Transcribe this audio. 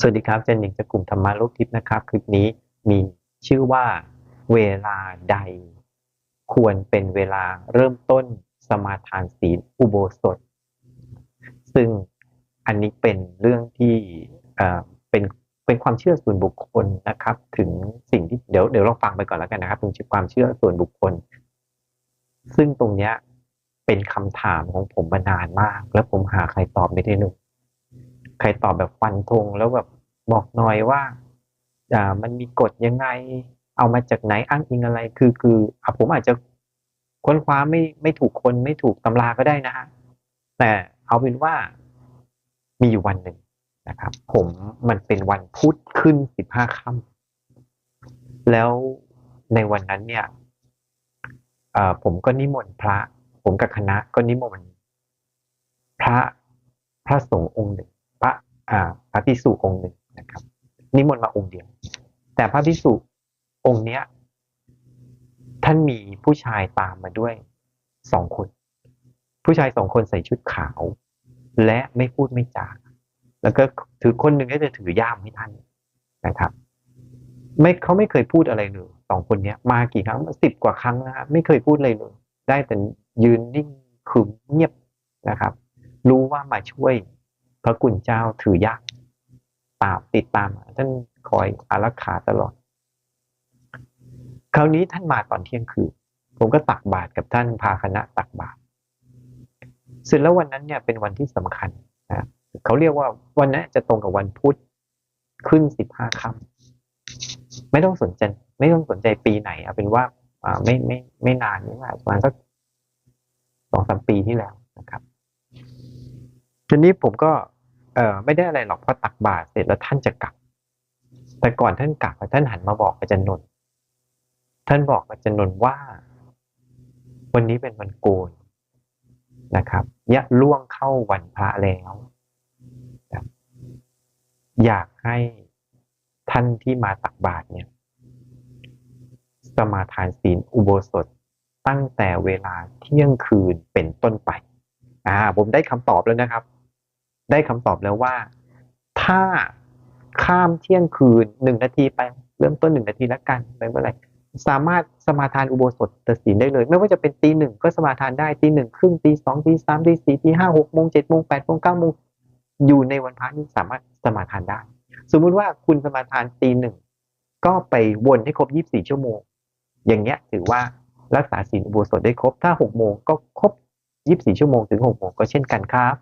สวัสดีครับเจนหนิงจากกลุ่มธรรมะโลกทิพย์นะครับ คลิปนี้มีชื่อว่าเวลาใด ควรเป็นเวลาเริ่มต้นสมาทานศีลอุโบสถ ซึ่งอันนี้เป็นเรื่องที่เป็นเป็นความเชื่อส่วนบุคคลนะครับ ถึงสิ่งที่เดี๋ยวเดี๋ยวเราฟังไปก่อนแล้วกันนะครับเป็นความเชื่อส่วนบุคคล ซึ่งตรงเนี้ยเป็นคำถามของผมมานานมาก แล้วผมหาใครตอบไม่ได้เลย ครตอบแบบฟันธงแล้วแบบบอกหน่อยว่าอ่ามันมีกฎยังไง เอามาจากไหนอ้างอิงอะไร คือคืออะผมอาจจะค้นคว้าไม่ไม่ถูกคนไม่ถูกตำราก็ได้นะฮะแต่เอาเป็นว่ามีอยู่วันหนึ่งนะครับ ผมมันเป็นวันพุธขึ้นสิบห้าค่ำแล้วในวันนั้นเนี่ยเอ่อผมก็นิมนต์พระ ผมกับคณะก็นิมนต์พระพระสงฆ์องค์หนึ่ง พระอ่าพระภิกษุองค์หนึ่งนะครับ นิมนต์มาองค์เดียว แต่พระภิกษุองค์เนี้ย ท่านมีผู้ชายตามมาด้วยสองคน ผู้ชายสองคนใส่ชุดขาว และไม่พูดไม่จาแล้วก็ถือคนหนึ่งก็จะถือย่ามให้ท่านนะครับ ไม่เขาไม่เคยพูดอะไรเลยสองคนเนี้ย มากี่ครั้งสิบกว่าครั้งนะไม่เคยพูดเลยเลย ได้แต่ยืนนิ่งขรึมเงียบนะครับ รู้ว่ามาช่วย พระกุณเจ้าถือยากตามติดตามท่านคอยอารักขาตลอด คราวนี้ท่านมาตอนเที่ยงคืนผมก็ตักบาตรกับท่านพาคณะตักบาตรเสร็จแล้ววันนั้นเนี่ยเป็นวันที่สำคัญนะเขาเรียกว่าวันนั้นจะตรงกับวันพุธขึ้นสิบห้าค่ำไม่ต้องสนใจ ไม่ต้องสนใจปีไหนเอาเป็นว่าอ่ไม่ไม่ไม่นานนี่ว่าประมาณสักสองสามปีที่แล้วนะครับทีนี้ผมก็ เออไม่ได้อะไรหรอกพอตักบาตรเสร็จแล้วท่านจะกลับ แต่ก่อนท่านกลับท่านหันมาบอกอาจารย์นนท์ท่านบอกอาจารย์นนท์ว่า วันนี้เป็นวันโกนนะครับยะล่วงเข้าวันพระแล้วอยากให้ท่านที่มาตักบาตรเนี่ย สมาทานศีลอุโบสถตั้งแต่เวลาเที่ยงคืนเป็นต้นไป อ่า ผมได้คำตอบแล้วนะครับ ได้คำตอบแล้วว่า ถ้าข้ามเที่ยงคืนหนึ่งนาทีไปเริ่มต้นหนึ่งนาทีแล้วกันไม่เป็นไรสามารถสมาทานอุโบสถศีลได้เลย ไม่ว่าจะเป็นตีหนึ่งก็สมาทานได้ตีหนึ่งครึ่งตีสองตีสามตีสี่ตีห้าหกโมงเจ็ดโมงแปดโมงเก้าโมงอยู่ในวันพระนี้สามารถสมาทานได้ สมมุติว่าคุณสมาทานตีหนึ่งก็ไปวนให้ครบยี่สิบสี่ชั่วโมง อย่างเงี้ยถือว่ารักษาศีลอุโบสถได้ครบถ้าหกโมงก็ครบยี่สิบสี่ชั่วโมงถึงหกโมงก็เช่นกันครับ